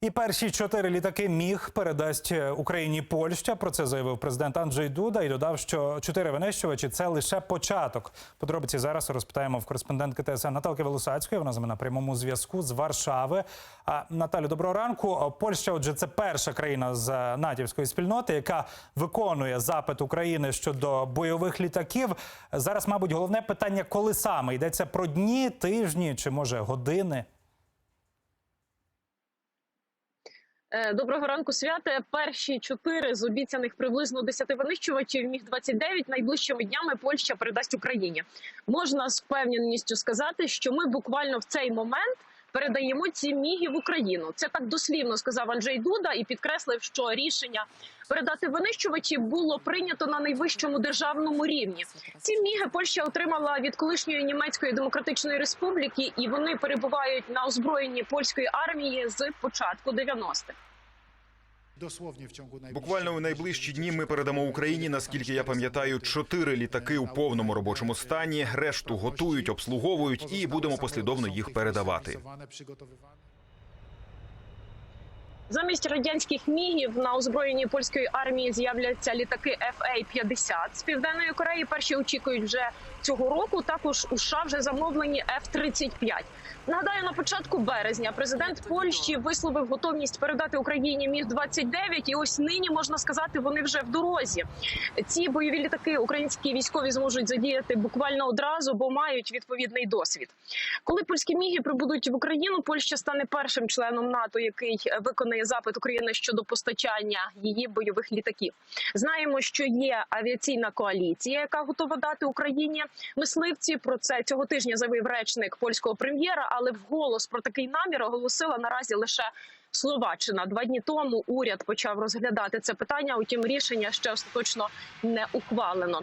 І перші чотири літаки міг передасть е, Україні Польща. Про це заявив президент Анджей Дуда і додав, що чотири винищувачі це лише початок. Подробиці зараз розпитаємо в кореспондентки ТСН Наталки Волосацької. Вона з нами на прямому зв'язку з Варшави. А Наталю, доброго ранку. Польща, отже, це перша країна з е, натівської спільноти, яка виконує запит України щодо бойових літаків. Зараз, мабуть, головне питання, коли саме йдеться про дні, тижні чи може години. Доброго ранку, святе. Перші чотири з обіцяних приблизно 10 винищувачів міг 29 найближчими днями Польща передасть Україні. Можна з впевненістю сказати, що ми буквально в цей момент. Передаємо ці міги в Україну. Це так дослівно сказав Анджей Дуда і підкреслив, що рішення передати винищувачі було прийнято на найвищому державному рівні. Ці міги Польща отримала від колишньої німецької демократичної республіки, і вони перебувають на озброєнні польської армії з початку 90-х. Буквально у найближчі дні ми передамо Україні, наскільки я пам'ятаю, чотири літаки у повному робочому стані. Решту готують, обслуговують і будемо послідовно їх передавати. Замість радянських мігів на озброєнні польської армії з'являться літаки FA-50 з південної Кореї. Перші очікують вже цього року. Також у США вже замовлені F-35. Нагадаю, на початку березня президент Польщі висловив готовність передати Україні міг 29 І ось нині можна сказати, вони вже в дорозі. Ці бойові літаки українські військові зможуть задіяти буквально одразу, бо мають відповідний досвід. Коли польські міги прибудуть в Україну, Польща стане першим членом НАТО, який виконає запит України щодо постачання її бойових літаків. Знаємо, що є авіаційна коаліція, яка готова дати Україні мисливці. Про це цього тижня заявив речник польського прем'єра, але вголос про такий намір оголосила наразі лише. Словаччина два дні тому уряд почав розглядати це питання. Утім, рішення ще остаточно не ухвалено.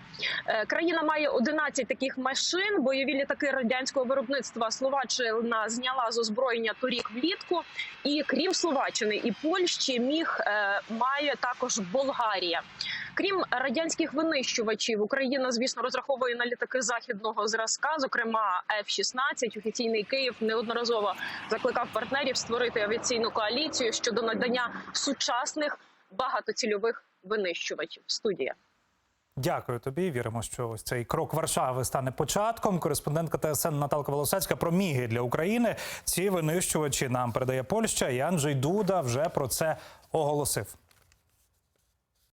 Е, Країна має 11 таких машин. Бойові літаки радянського виробництва Словаччина зняла з озброєння торік влітку. І крім Словаччини і Польщі, міг е, має також Болгарія. Крім радянських винищувачів, Україна, звісно, розраховує на літаки західного зразка, зокрема F-16. Офіційний Київ неодноразово закликав партнерів створити авіаційну коаліцію щодо надання сучасних багатоцільових винищувачів. Студія. Дякую тобі. Віримо, що ось цей крок Варшави стане початком. Кореспондентка ТСН Наталка Волосацька про міги для України. Ці винищувачі нам передає Польща, і Анджей Дуда вже про це оголосив.